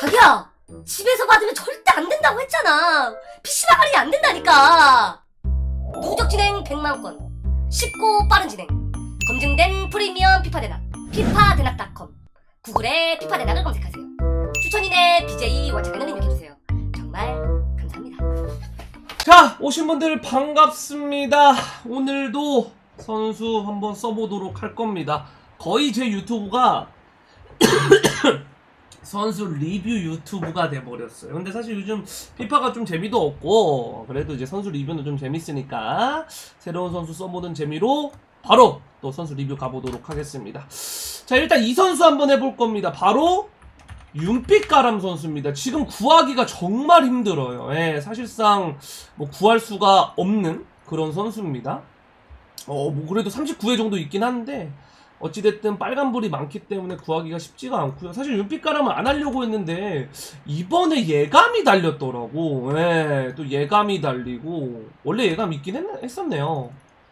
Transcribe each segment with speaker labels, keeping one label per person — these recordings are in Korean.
Speaker 1: 자기야 집에서 받으면 절대 안 된다고 했잖아. PC방 할인이 안 된다니까. 누적 진행? 100만 건 쉽고 빠른 진행. 검증된 프리미엄 피파 대낙 피파 대낙닷컴. 구글에 피파 대낙을 검색하세요. 추천인의 BJ 원창에는 입력해주세요. 정말 감사합니다.
Speaker 2: 자, 오신 분들 반갑습니다. 오늘도 선수 한번 써보도록 할 겁니다. 거의 제 유튜브가 선수 리뷰 유튜브가 돼버렸어요. 근데 사실 요즘 피파가 좀 재미도 없고, 그래도 이제 선수 리뷰는 좀 재밌으니까, 새로운 선수 써보는 재미로 바로 또 선수 리뷰 가보도록 하겠습니다. 자, 일단 이 선수 한번 해볼 겁니다. 바로 윤빛가람 선수입니다. 지금 구하기가 정말 힘들어요. 예, 사실상 뭐 구할 수가 없는 그런 선수입니다. 어, 뭐 그래도 39회 정도 있긴 한데 어찌됐든 빨간불이 많기 때문에 구하기가 쉽지가 않고요. 사실 윤빛가람은 안 하려고 했는데 이번에 예감이 달렸더라고. 예, 또 예감이 달리고 원래 예감 있긴 했, 했었네요.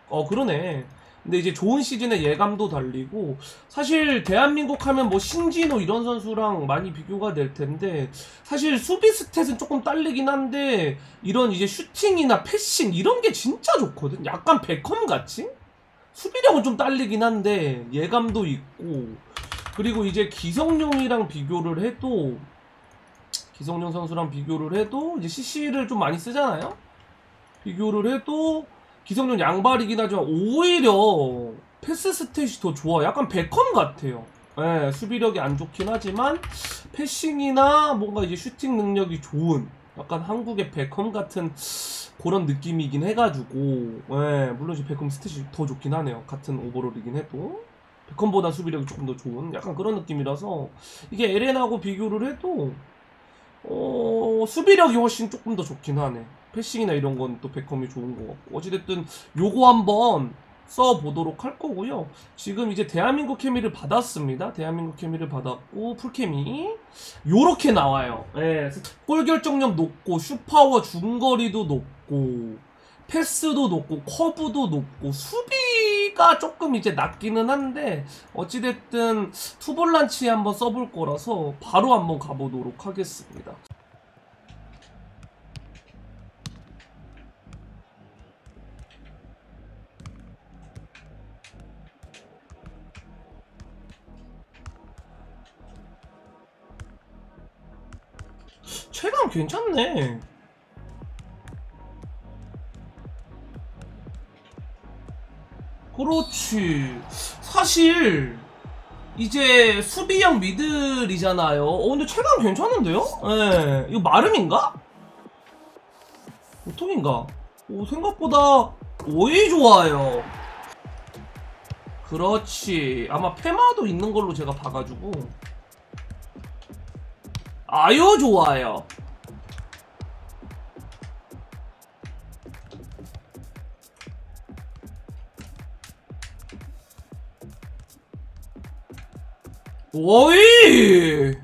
Speaker 2: 어, 그러네. 근데 이제 좋은 시즌에 예감도 달리고 사실 대한민국 하면 뭐 신진호 이런 선수랑 많이 비교가 될 텐데 사실 수비 스탯은 조금 딸리긴 한데 이런 이제 슈팅이나 패싱 이런 게 진짜 좋거든. 약간 베컴 같이 수비력은 좀 딸리긴 한데 예감도 있고 그리고 이제 기성용이랑 비교를 해도 기성용 선수랑 비교를 해도 이제 CC를 좀 많이 쓰잖아요. 비교를 해도 기성용 양발이긴 하지만 오히려 패스 스탯이 더 좋아. 약간 베컴 같아요. 예, 수비력이 안 좋긴 하지만 패싱이나 뭔가 이제 슈팅 능력이 좋은 약간 한국의 베컴 같은 그런 느낌이긴 해가지고 예, 물론 베컴 스탯이 더 좋긴 하네요. 같은 오버롤이긴 해도 베컴보다 수비력이 조금 더 좋은 약간 그런 느낌이라서 이게 에렌하고 비교를 해도 어, 수비력이 훨씬 조금 더 좋긴 하네. 패싱이나 이런 건 또 베컴이 좋은 것 같고. 어찌됐든 요거 한번 써보도록 할 거고요. 지금 이제 대한민국 케미를 받았습니다. 대한민국 케미를 받았고, 풀케미. 요렇게 나와요. 예. 골 결정력 높고, 슈파워 중거리도 높고, 패스도 높고, 커브도 높고, 수비가 조금 이제 낮기는 한데, 어찌됐든 투볼란치에 한번 써볼 거라서 바로 한번 가보도록 하겠습니다. 체감 괜찮네. 그렇지. 사실 이제 수비형 미들이잖아요. 어 근데 체감 괜찮은데요? 예. 이거 마름인가? 보통인가? 오 생각보다 오이 좋아요. 그렇지. 아마 페마도 있는 걸로 제가 봐가지고. 아유 좋아요. 오이!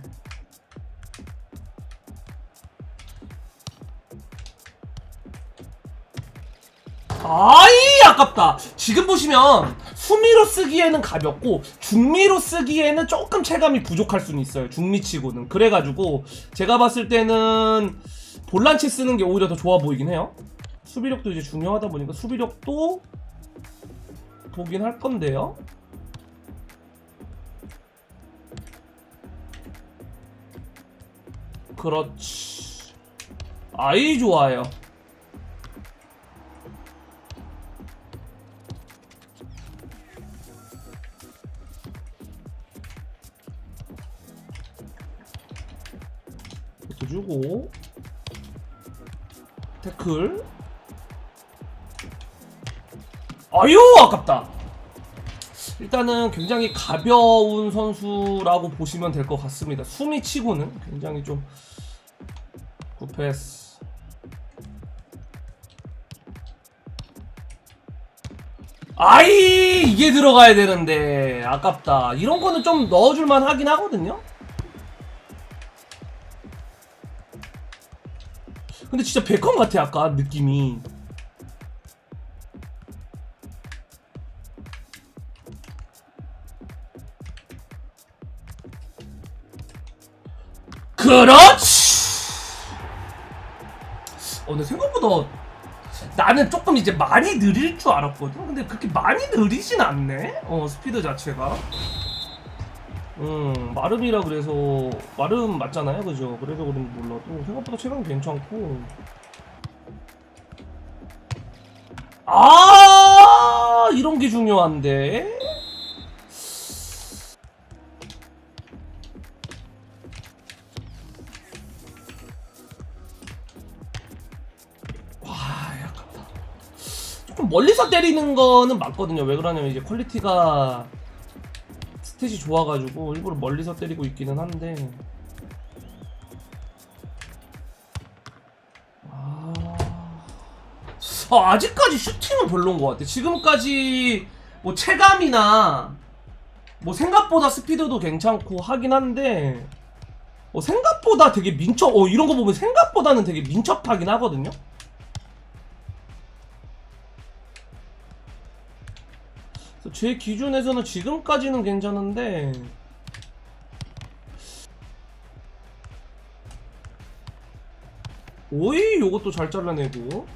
Speaker 2: 아이 아깝다. 지금 보시면 수미로 쓰기에는 가볍고 중미로 쓰기에는 조금 체감이 부족할 수는 있어요. 중미치고는 그래가지고 제가 봤을 때는 볼란치 쓰는 게 오히려 더 좋아 보이긴 해요. 수비력도 이제 중요하다 보니까 수비력도 보긴 할 건데요. 그렇지. 아이 좋아요. 이것도 주고. 태클. 아유 아깝다. 일단은 굉장히 가벼운 선수라고 보시면 될 것 같습니다. 숨이 치고는 굉장히 좀 굿패스 아이 이게 들어가야 되는데. 아깝다. 이런 거는 좀 넣어줄만 하긴 하거든요 근데 진짜 베컴 같아 약간 느낌이 그렇지. 어, 근데 생각보다 나는 조금 이제 많이 느릴 줄 알았거든. 근데 그렇게 많이 느리진 않네. 어, 스피드 자체가. 음, 마름이라 그래서 마름 맞잖아요, 그죠? 그래서 그런지 몰라도 생각보다 체감 괜찮고. 아, 이런 게 중요한데. 와, 아깝다. 조금 멀리서 때리는 거는 맞거든요. 왜 그러냐면 이제 퀄리티가 스탯이 좋아가지고 일부러 멀리서 때리고 있기는 한데. 아, 어, 아직까지 슈팅은 별로인 것 같아. 지금까지 뭐 체감이나 뭐 생각보다 스피드도 괜찮고 하긴 한데 어, 생각보다 되게 민첩. 어 이런 거 보면 생각보다는 되게 민첩하긴 하거든요. 제 기준에서는 지금까지는 괜찮은데 오이 요것도 잘 잘라내고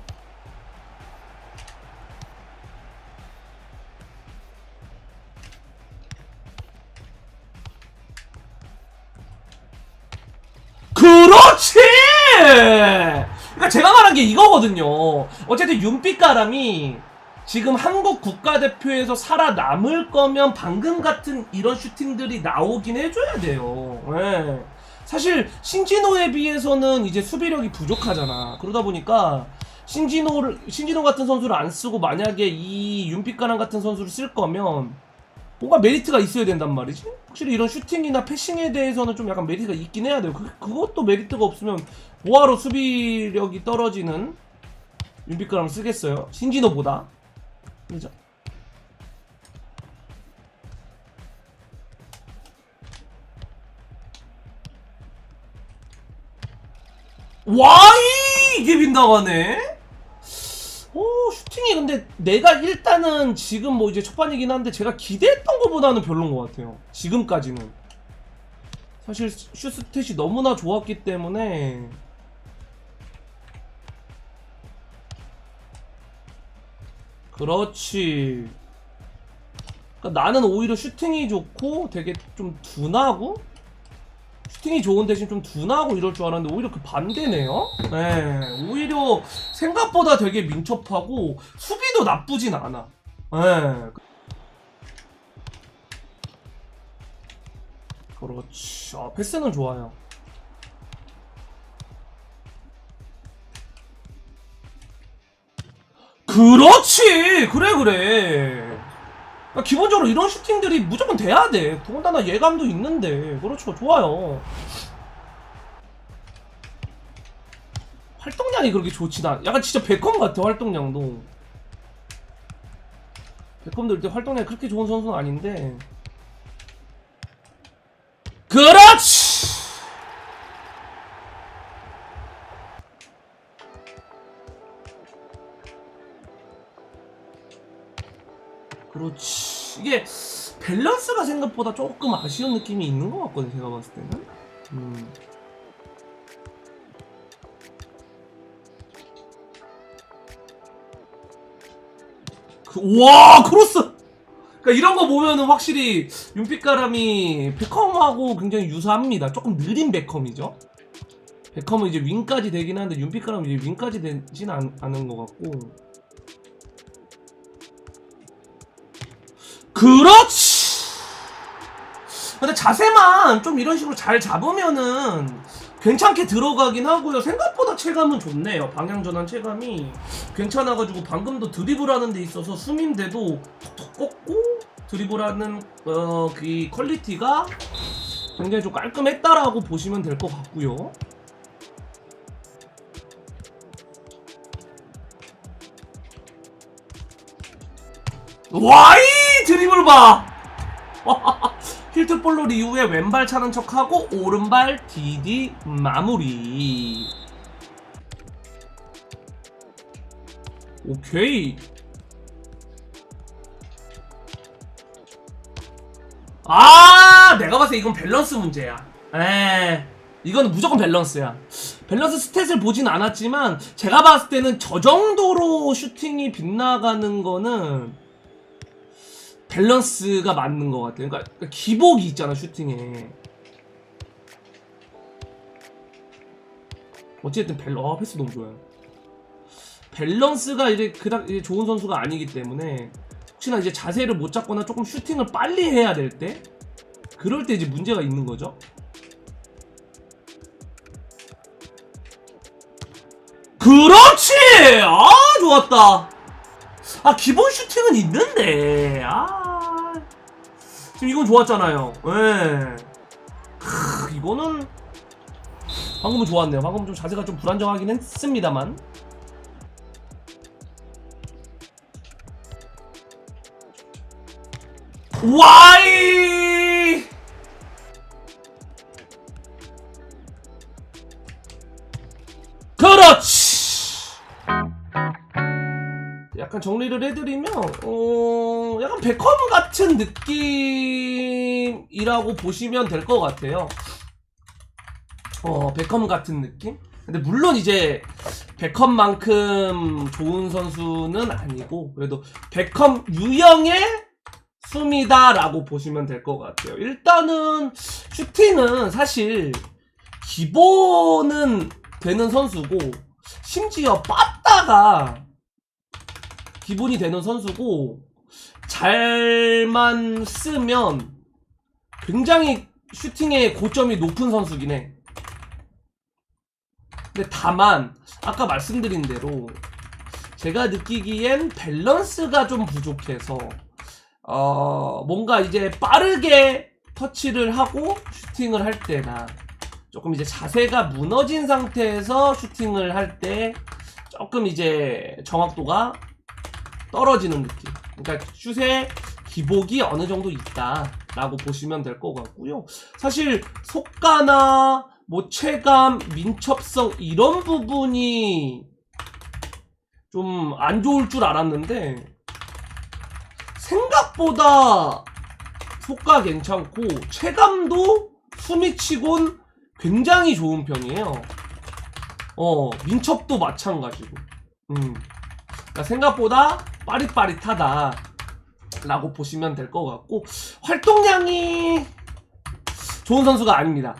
Speaker 2: 그렇지! 그러니까 제가 말한 게 이거거든요. 어쨌든 윤빛가람이 지금 한국 국가대표에서 살아남을 거면 방금 같은 이런 슈팅들이 나오긴 해줘야 돼요. 예. 사실 신진호에 비해서는 이제 수비력이 부족하잖아. 그러다 보니까 신진호를 신진호 같은 선수를 안 쓰고 만약에 이 윤빛가람 같은 선수를 쓸 거면 뭔가 메리트가 있어야 된단 말이지. 확실히 이런 슈팅이나 패싱에 대해서는 좀 약간 메리트가 있긴 해야 돼요. 그, 그것도 메리트가 없으면 뭐하러 수비력이 떨어지는 윤빛가람 쓰겠어요? 신진호보다. 그죠? 와이 이게 빗나가네. 오 슈팅이 근데 내가 일단은 지금 뭐 이제 첫판이긴 한데 제가 기대했던 것보다는 별론 것 같아요. 지금까지는 사실 슈스탯이 너무나 좋았기 때문에 그렇지. 그러니까 나는 오히려 슈팅이 좋고 되게 좀 둔하고 슈팅이 좋은 대신 좀 둔하고 이럴 줄 알았는데 오히려 그 반대네요. 네, 오히려 생각보다 되게 민첩하고 수비도 나쁘진 않아. 네. 그렇지. 아, 패스는 좋아요. 그렇지. 그래 그래. 그러니까 기본적으로 이런 슈팅들이 무조건 돼야 돼. 더군다나 예감도 있는데. 그렇죠. 좋아요. 활동량이 그렇게 좋진 않아. 약간 진짜 베컴 같아, 활동량도. 베컴도 이때 활동량이 그렇게 좋은 선수는 아닌데. 그렇지! 그렇지. 이게 밸런스가 생각보다 조금 아쉬운 느낌이 있는 것 같거든, 제가 봤을 때는. 음. 그, 와, 크로스! 그러니까 이런 거 보면은 확실히 윤빛가람이 베컴하고 굉장히 유사합니다. 조금 느린 베컴이죠. 베컴은 이제 윙까지 되긴 하는데 윤빛가람은 이제 윙까지 되진 않, 않은 것 같고. 그렇지. 근데 자세만 좀 이런 식으로 잘 잡으면은 괜찮게 들어가긴 하고요. 생각보다 체감은 좋네요. 방향 전환 체감이 괜찮아가지고 방금도 드리블하는 데 있어서 숨인데도 톡톡 꺾고 드리블하는 어, 그 퀄리티가 굉장히 좀 깔끔했다라고 보시면 될 것 같고요. 와이 드리블 봐. 힐트볼롤 이후에 왼발 차는 척하고 오른발 DD 마무리. 오케이. 아, 내가 봤을 때 이건 밸런스 문제야. 에. 이거는 무조건 밸런스야. 밸런스 스탯을 보진 않았지만 제가 봤을 때는 저 정도로 슈팅이 빗나가는 거는 밸런스가 맞는 것 같아요. 그러니까 기복이 있잖아 슈팅에. 어쨌든 밸, 아 패스 너무 좋아요. 밸런스가 이제 그닥 이제 좋은 선수가 아니기 때문에 혹시나 이제 자세를 못 잡거나 조금 슈팅을 빨리 해야 될 때 그럴 때 이제 문제가 있는 거죠. 그렇지! 아, 좋았다. 아, 기본 슈팅은 있는데. 아. 지금 이건 좋았잖아요. 예. 크, 이거는 방금은 좋았네요. 방금 좀 자세가 좀 불안정하긴 했습니다만. 와이! 그렇지! 약간 정리를 해드리면, 어, 약간 베컴 같은 느낌이라고 보시면 될 것 같아요. 어, 베컴 같은 느낌? 근데 물론 이제 베컴만큼 좋은 선수는 아니고 그래도 베컴 유형의 숨이다라고 보시면 될 것 같아요. 일단은 슈팅은 사실 기본은 되는 선수고 심지어 빠따가 기본이 되는 선수고 잘만 쓰면 굉장히 슈팅의 고점이 높은 선수긴 해. 근데 다만 아까 말씀드린 대로 제가 느끼기엔 밸런스가 좀 부족해서 어 뭔가 이제 빠르게 터치를 하고 슈팅을 할 때나 조금 이제 자세가 무너진 상태에서 슈팅을 할 때 조금 이제 정확도가 떨어지는 느낌. 그러니까 슛의 기복이 어느 정도 있다라고 보시면 될 것 같고요. 사실 속가나 뭐 체감, 민첩성 이런 부분이 좀 안 좋을 줄 알았는데 생각보다 속가 괜찮고 체감도 수미치곤 굉장히 좋은 편이에요. 어 민첩도 마찬가지고. 음. 그러니까 생각보다 빠릿빠릿하다. 라고 보시면 될 것 같고 활동량이 좋은 선수가 아닙니다.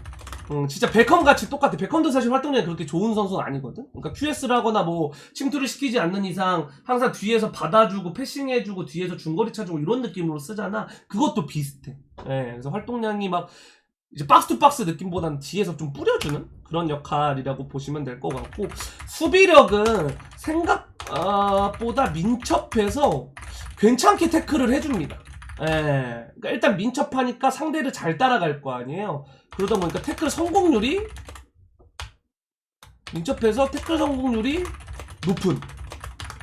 Speaker 2: 음, 진짜 베컴 같이 똑같아. 베컴도 사실 활동량이 그렇게 좋은 선수는 아니거든. 그러니까 QS를 하거나 뭐 침투를 시키지 않는 이상 항상 뒤에서 받아주고 패싱해주고 뒤에서 중거리 차주고 이런 느낌으로 쓰잖아. 그것도 비슷해. 예, 그래서 활동량이 막 이제 박스 투 박스 느낌보다는 뒤에서 좀 뿌려주는 그런 역할이라고 보시면 될 것 같고 수비력은 생각 보다 민첩해서 괜찮게 태클을 해줍니다. 예, 그러니까 일단 민첩하니까 상대를 잘 따라갈 거 아니에요. 그러다 보니까 태클 성공률이 민첩해서 태클 성공률이 높은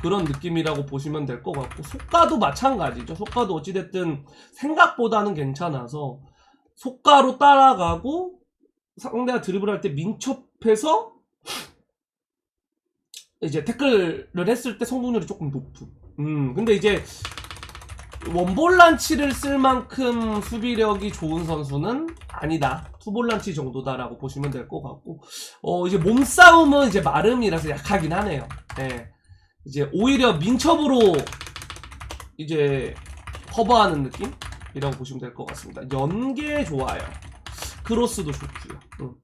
Speaker 2: 그런 느낌이라고 보시면 될 것 같고 속가도 마찬가지죠. 속가도 어찌됐든 생각보다는 괜찮아서 속가로 따라가고 상대가 드리블할 때 민첩해서 이제 태클을 했을 때 성공률이 조금 높은. 음, 근데 이제 원볼란치를 쓸 만큼 수비력이 좋은 선수는 아니다. 투볼란치 정도다라고 보시면 될 것 같고, 어, 이제 몸싸움은 이제 마름이라서 약하긴 하네요. 예. 이제 오히려 민첩으로 이제 커버하는 느낌이라고 보시면 될 것 같습니다. 연계 좋아요. 크로스도 좋고요. 음.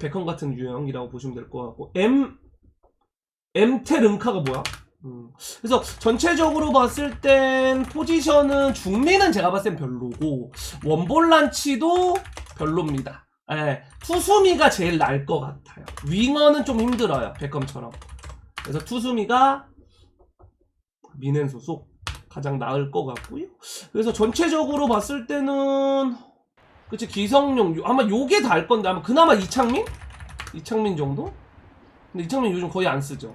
Speaker 2: 베컨 같은 유형이라고 보시면 될 것 같고, M, 엠테른카가 뭐야? 음. 그래서 전체적으로 봤을 땐 포지션은 중미는 제가 봤을 땐 별로고 원볼란치도 별로입니다. 예, 투수미가 제일 나을 것 같아요. 윙어는 좀 힘들어요. 베컴처럼. 그래서 투수미가 미넨 소속 가장 나을 것 같고요. 그래서 전체적으로 봤을 때는 그치 기성용 요- 아마 요게 다 할 건데 아마 그나마 이창민? 이창민 정도? 근데 이창민 요즘 거의 안 쓰죠.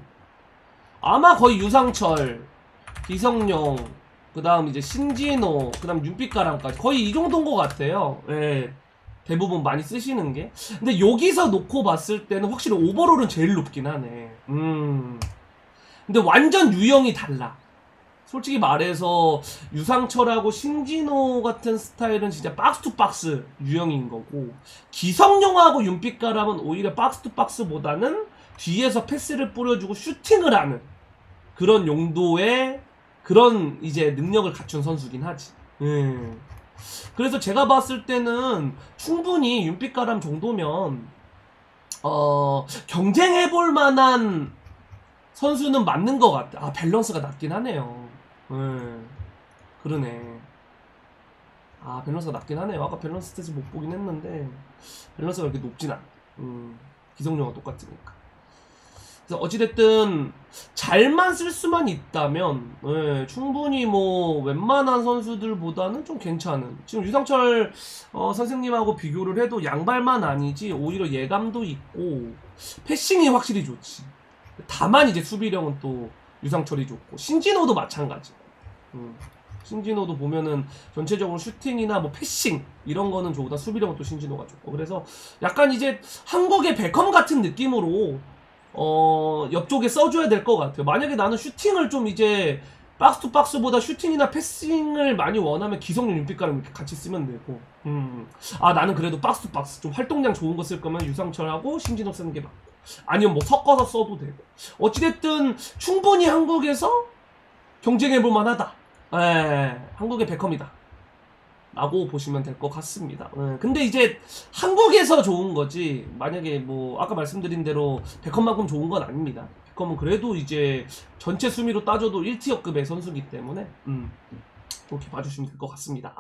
Speaker 2: 아마 거의 유상철, 기성용, 그 다음 이제 신진호, 그 다음 윤빛가랑까지 거의 이 정도인 것 같아요. 예. 대부분 많이 쓰시는 게. 근데 여기서 놓고 봤을 때는 확실히 오버롤은 제일 높긴 하네. 음. 근데 완전 유형이 달라. 솔직히 말해서 유상철하고 신진호 같은 스타일은 진짜 박스 투 박스 유형인 거고 기성용하고 윤빛가람은 오히려 박스 투 박스보다는 뒤에서 패스를 뿌려주고 슈팅을 하는 그런 용도의 그런 이제 능력을 갖춘 선수긴 하지. 음. 그래서 제가 봤을 때는 충분히 윤빛가람 정도면 어 경쟁해 볼 만한 선수는 맞는 것 같아. 아 밸런스가 낮긴 하네요. 음. 그러네. 아 밸런스가 낮긴 하네요. 아까 밸런스 스탯을 못 보긴 했는데 밸런스가 그렇게 높진 않아. 음. 기성용과 똑같으니까. 어찌됐든 잘만 쓸 수만 있다면 예, 충분히 뭐 웬만한 선수들보다는 좀 괜찮은. 지금 유상철 어, 선생님하고 비교를 해도 양발만 아니지 오히려 예감도 있고 패싱이 확실히 좋지. 다만 이제 수비력은 또 유상철이 좋고 신진호도 마찬가지. 음, 신진호도 보면은 전체적으로 슈팅이나 뭐 패싱 이런 거는 좋다 수비력은 또 신진호가 좋고. 그래서 약간 이제 한국의 베컴 같은 느낌으로 어, 옆쪽에 써줘야 될 것 같아요. 만약에 나는 슈팅을 좀 이제 박스 투 박스보다 슈팅이나 패싱을 많이 원하면 기성용 윤빛가랑 같이 쓰면 되고. 음. 아, 나는 그래도 박스 투 박스 좀 활동량 좋은 거 쓸 거면 유상철하고 신진호 쓰는 게 맞고. 아니면 뭐 섞어서 써도 되고. 어찌됐든 충분히 한국에서 경쟁해볼 만하다. 에, 한국의 베컴이다. 라고 보시면 될 것 같습니다. 예, 근데 이제 한국에서 좋은 거지 만약에 뭐 아까 말씀드린 대로 베컴만큼 좋은 건 아닙니다. 베컴은 그래도 이제 전체 수미로 따져도 1티어급의 선수기 때문에 음, 그렇게 봐주시면 될 것 같습니다.